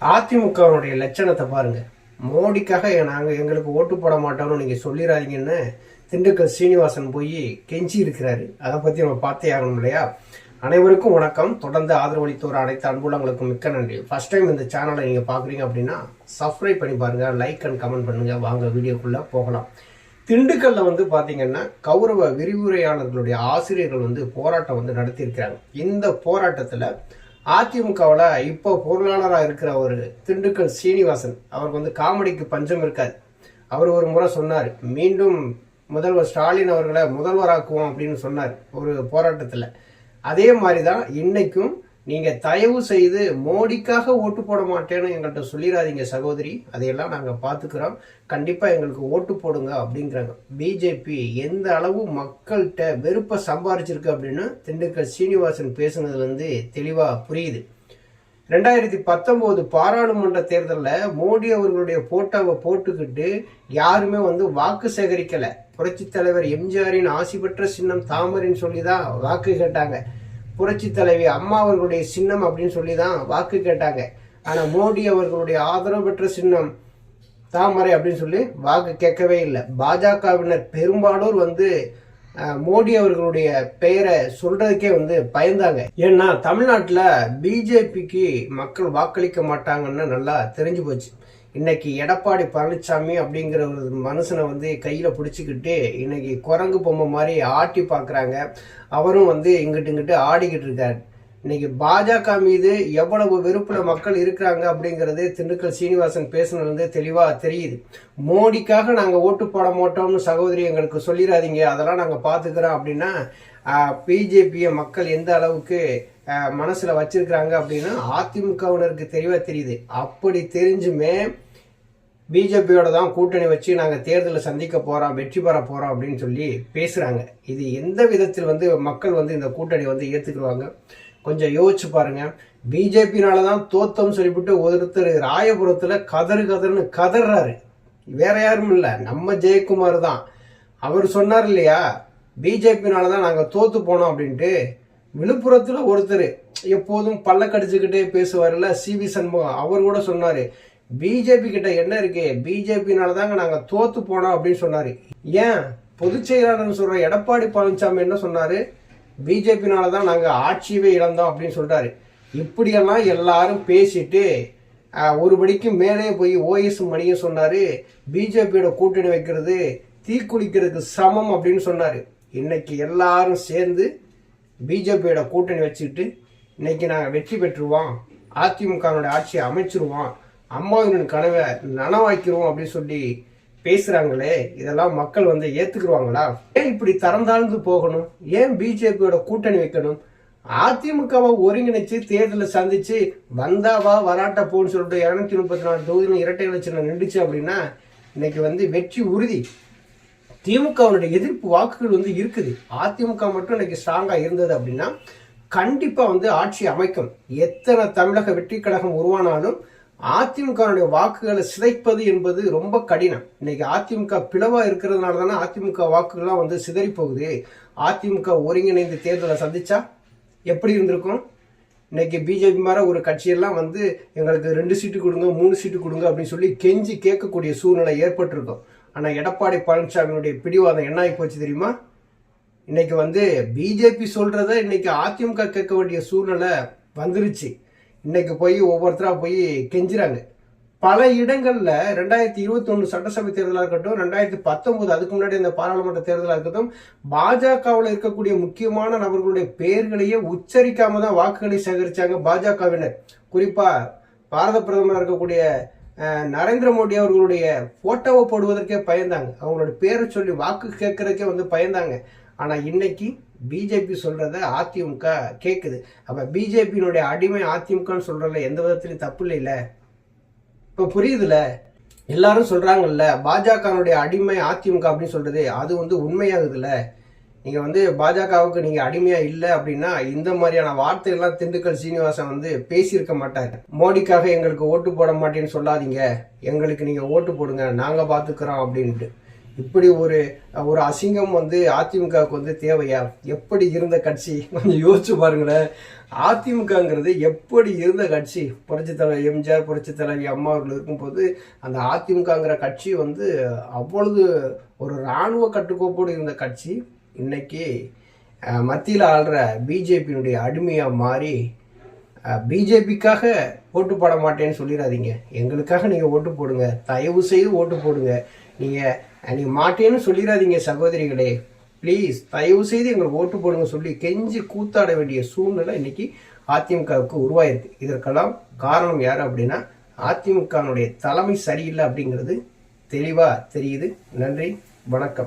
அதிமுகவுடைய லட்சணத்தை பாருங்க. மோடிக்காக நாங்கள் எங்களுக்கு ஓட்டு போட மாட்டோம்னு நீங்கள் சொல்லிடாதீங்கன்னு திண்டுக்கல் சீனிவாசன் போய் கெஞ்சி இருக்கிறாரு. அதை பற்றி நம்ம பார்த்தே ஆகணும் இல்லையா? அனைவருக்கும் வணக்கம். தொடர்ந்து ஆதரவளித்து அனைத்து அன்புள்ளங்களுக்கும் மிக்க நன்றி. ஃபர்ஸ்ட் டைம் இந்த சேனலை நீங்கள் பார்க்குறீங்க அப்படின்னா சப்ஸ்கிரைப் பண்ணி பாருங்கள் லைக் அண்ட் கமெண்ட் பண்ணுங்கள் வாங்க வீடியோக்குள்ளே போகலாம். திண்டுக்கல்ல வந்து பார்த்தீங்கன்னா கௌரவ விரிவுரையாளர்களுடைய ஆசிரியர்கள் வந்து போராட்டம் வந்து நடத்தியிருக்கிறாங்க. இந்த போராட்டத்தில் அதிமுகவில் இப்போ பொருளாளராக இருக்கிற ஒரு திண்டுக்கல் சீனிவாசன் அவருக்கு வந்து காமெடிக்கு பஞ்சம் இருக்காது. அவர் ஒரு முறை சொன்னார் மீண்டும் முதல்வர் ஸ்டாலின் அவர்களை முதல்வராக்குவோம் அப்படின்னு சொன்னார் ஒரு போராட்டத்தில். அதே மாதிரி தான் இன்னைக்கும் நீங்க தயவு செய்து மோடிக்காக ஓட்டு போட மாட்டேன்னு எங்கள்கிட்ட சொல்லிடாதீங்க சகோதரி. அதையெல்லாம் நாங்க பாத்துக்கிறோம். கண்டிப்பா எங்களுக்கு ஓட்டு போடுங்க அப்படிங்கிறாங்க. பிஜேபி எந்த அளவு மக்கள்கிட்ட வெறுப்பை சம்பாரிச்சிருக்கு அப்படின்னு திண்டுக்கல் சீனிவாசன் பேசுனது வந்து தெளிவா புரியுது. ரெண்டாயிரத்தி பத்தொம்போது பாராளுமன்ற தேர்தலில் மோடி அவர்களுடைய போட்டோவை போட்டுக்கிட்டு யாருமே வந்து வாக்கு சேகரிக்கலை. புரட்சித் தலைவர் எம்ஜிஆரின் ஆசி பெற்ற சின்னம் தாமரைன்னு சொல்லி தான் வாக்கு கேட்டாங்க. புரட்சி தலைவி அம்மா அவர்களுடைய சின்னம் அப்படின்னு சொல்லி தான் வாக்கு கேட்டாங்க. ஆனால் மோடி அவர்களுடைய ஆதரவு பெற்ற சின்னம் தாமரை அப்படின்னு சொல்லி வாக்கு கேட்கவே இல்லை. பாஜகவினர் பெரும்பாலோர் வந்து மோடி அவர்களுடைய பெயரை சொல்றதுக்கே வந்து பயந்தாங்க. ஏன்னா தமிழ்நாட்டில் பிஜேபிக்கு மக்கள் வாக்களிக்க மாட்டாங்கன்னு நல்லா தெரிஞ்சு போச்சு. இன்னைக்கு எடப்பாடி பழனிசாமி அப்படிங்கிற ஒரு மனுஷனை வந்து கையில பிடிச்சிக்கிட்டு இன்னைக்கு குரங்கு பொம்மை மாதிரி ஆட்டி பார்க்குறாங்க அவரும் வந்து இங்கிட்டு இங்கிட்டு ஆடிக்கிட்டு இருக்காரு. இன்னைக்கு பாஜக மீது எவ்வளவு வெறுப்புல மக்கள் இருக்கிறாங்க அப்படிங்கறது திண்டுக்கல் சீனிவாசன் பேசுனது தெளிவாக தெளிவா தெரியுது. மோடிக்காக நாங்க ஓட்டு போட மாட்டோம்னு சகோதரி எங்களுக்கு சொல்லிடாதீங்க. அதெல்லாம் நாங்க பாத்துக்கிறோம் அப்படின்னா பிஜேபியை மக்கள் எந்த அளவுக்கு மனசில் மனசுல வச்சிருக்கிறாங்க அப்படின்னா அதிமுகவினருக்கு தெளிவா தெரியுது. அப்படி தெரிஞ்சுமே பிஜேபியோட தான் கூட்டணி வச்சு நாங்கள் தேர்தலில் சந்திக்க போகிறோம் வெற்றி பெற போகிறோம் அப்படின்னு சொல்லி பேசுகிறாங்க இது எந்த விதத்தில் வந்து மக்கள் வந்து இந்த கூட்டணி வந்து ஏற்றுக்குருவாங்க கொஞ்சம் யோசிச்சு பாருங்க. பிஜேபினால தான் தோத்தம் சொல்லிவிட்டு ஒருத்தர் ராயபுரத்தில் கதறு கதறுன்னு கதறாரு. வேற யாரும் இல்லை. நம்ம ஜெயக்குமார் தான். அவர் சொன்னார் இல்லையா? பிஜேபினால தான் நாங்கள் தோத்து போனோம் அப்படின்ட்டு. விழுப்புரத்தில் ஒருத்தர் எப்போதும் பல்ல கடிச்சுக்கிட்டே பேசுவார்ல சி வி சண்முகம். அவர் கூட சொன்னார் பிஜேபி கிட்ட என்ன இருக்கு? பிஜேபினால தாங்க நாங்க தோத்து போனோம் அப்படின்னு சொன்னாரு. ஏன்? பொதுச் செயலாளர் சொல்ற எடப்பாடி பழனிசாமி என்ன சொன்னாரு? பிஜேபினால தான் நாங்க ஆட்சியவே இழந்தோம் அப்படின்னு சொல்றாரு இப்படியெல்லாம் எல்லாரும் பேசிட்டு ஆஹ், ஒரு மேலே போய் ஓஎஸ் மணியும் சொன்னாரு. பிஜேபியோட கூட்டணி வைக்கிறது தீக்குளிக்கிறதுக்கு சமம் அப்படின்னு சொன்னாரு. இன்னைக்கு எல்லாரும் சேர்ந்து பிஜேபியோட கூட்டணி வச்சுக்கிட்டு இன்னைக்கு நாங்கள் வெற்றி பெற்றுருவோம். அதிமுகனுடைய ஆட்சியை அமைச்சிருவோம். அம்மாவின் கனவை நனவாக்கிறோம் அப்படின்னு சொல்லி பேசுறாங்களே இதெல்லாம் மக்கள் வந்து ஏத்துக்குருவாங்களா ஏன் இப்படி தரந்தாழ்ந்து போகணும்? ஏன் பிஜேபியோட கூட்டணி வைக்கணும்? அதிமுகவை ஒருங்கிணைச்சு தேர்தலை சந்திச்சு வந்தாவா வராட்டா போன்னு சொல்லிட்டு இருநூத்தி முப்பத்தி நாலு தொகுதியில் இரட்டை இலட்சம் நின்றுச்சு அப்படின்னா இன்னைக்கு வந்து வெற்றி உறுதி. திமுகவுடைய எதிர்ப்பு வாக்குகள் வந்து இருக்குது. அதிமுக மட்டும் இன்னைக்கு ஸ்ட்ராங்கா இருந்தது அப்படின்னா கண்டிப்பா வந்து ஆட்சி அமைக்கும். எத்தனை தமிழக வெற்றி கழகம் உருவானாலும் அதிமுகவுடைய வாக்குகளை சிதைப்பது என்பது ரொம்ப கடினம். இன்னைக்கு அதிமுக பிளவா இருக்கிறதுனால தானே அதிமுக வாக்குகள்லாம் வந்து சிதறி போகுது அதிமுக ஒருங்கிணைந்து தேர்தலை சந்திச்சா எப்படி இருந்திருக்கும்? இன்னைக்கு பிஜேபி மாதிரி ஒரு கட்சியெல்லாம் வந்து எங்களுக்கு ரெண்டு சீட்டு கொடுங்க மூணு சீட்டு கொடுங்க அப்படின்னு சொல்லி கெஞ்சி கேட்கக்கூடிய சூழ்நிலை ஏற்பட்டிருக்கும். ஆனால் எடப்பாடி பழனிசாமியுடைய பிடிவாதம் என்ன ஆகி போச்சு தெரியுமா? இன்னைக்கு வந்து பிஜேபி சொல்றத இன்னைக்கு அதிமுக கேட்க வேண்டிய சூழ்நிலை வந்துருச்சு. இன்னைக்கு போய் ஒவ்வொருத்தரா போய் கெஞ்சுறாங்க. பல இடங்கள்ல ரெண்டாயிரத்தி இருபத்தி ஒண்ணு சட்டசபை தேர்தலா இருக்கட்டும் ரெண்டாயிரத்தி பத்தொன்பது அதுக்கு முன்னாடி இந்த பாராளுமன்ற தேர்தலா இருக்கட்டும் பாஜகவில் இருக்கக்கூடிய முக்கியமான நபர்களுடைய பெயர்களையே உச்சரிக்காம தான் வாக்குகளை சேகரிச்சாங்க பாஜகவினர். குறிப்பா பாரத பிரதமர் இருக்கக்கூடிய நரேந்திர மோடி அவர்களுடைய போட்டோவை போடுவதற்கே பயந்தாங்க. அவங்களோட பேரை சொல்லி வாக்கு கேட்கறதுக்கே வந்து பயந்தாங்க. ஆனால் இன்னைக்கு பிஜேபி சொல்கிறத அதிமுக கேட்குது அப்போ பிஜேபியினுடைய அடிமை அதிமுகன்னு சொல்கிறல எந்த விதத்திலையும் தப்பு இல்லைல்ல இப்போ புரியுதுல? எல்லாரும் சொல்கிறாங்கல்ல பாஜகனுடைய அடிமை அதிமுக அப்படின்னு சொல்கிறது அது வந்து உண்மையாகுதுல்ல நீங்கள் வந்து பாஜகவுக்கு நீங்கள் அடிமையாக இல்லை அப்படின்னா இந்த மாதிரியான வார்த்தைகள்லாம் திண்டுக்கல் சீனிவாசன் வந்து பேசியிருக்க மாட்டார். மோடிக்காக எங்களுக்கு ஓட்டு போட மாட்டேன்னு சொல்லாதீங்க. எங்களுக்கு நீங்கள் ஓட்டு போடுங்க. நாங்கள் பார்த்துக்குறோம் அப்படின்ட்டு இப்படி ஒரு ஒரு அசிங்கம் வந்து அதிமுகவுக்கு வந்து தேவையா? எப்படி இருந்த கட்சி? கொஞ்சம் யோசிச்சு பாருங்களேன். அதிமுகங்கிறது எப்படி இருந்த கட்சி? புரட்சி தலைவர் எம்ஜிஆர் புரட்சி தலைவி அம்மா அவர்கள் இருக்கும்போது அந்த அதிமுகங்கிற கட்சி வந்து அவ்வளவு ஒரு இராணுவ கட்டுக்கோப்போடு இருந்த கட்சி. இன்னைக்கு மத்தியில் ஆள்ற பிஜேபியினுடைய அடிமையாக மாறி பிஜேபிக்காக ஓட்டு போட மாட்டேன்னு சொல்லிடாதீங்க. எங்களுக்காக நீங்கள் ஓட்டு போடுங்க. தயவு செய்து ஓட்டு போடுங்க. நீங்கள் நீங்கள் மாட்டேன்னு சொல்லிடாதீங்க சகோதரிகளே. ப்ளீஸ் தயவு செய்து எங்களுக்கு ஓட்டு போடுங்க சொல்லி கெஞ்சி கூத்தாட வேண்டிய சூழ்நிலை இன்னைக்கு அதிமுகவுக்கு உருவாயிருக்கு. இதற்கெல்லாம் காரணம் யார் அப்படின்னா அதிமுகனுடைய தலைமை சரியில்லை அப்படிங்கிறது தெளிவாக தெரியுது. நன்றி வணக்கம்.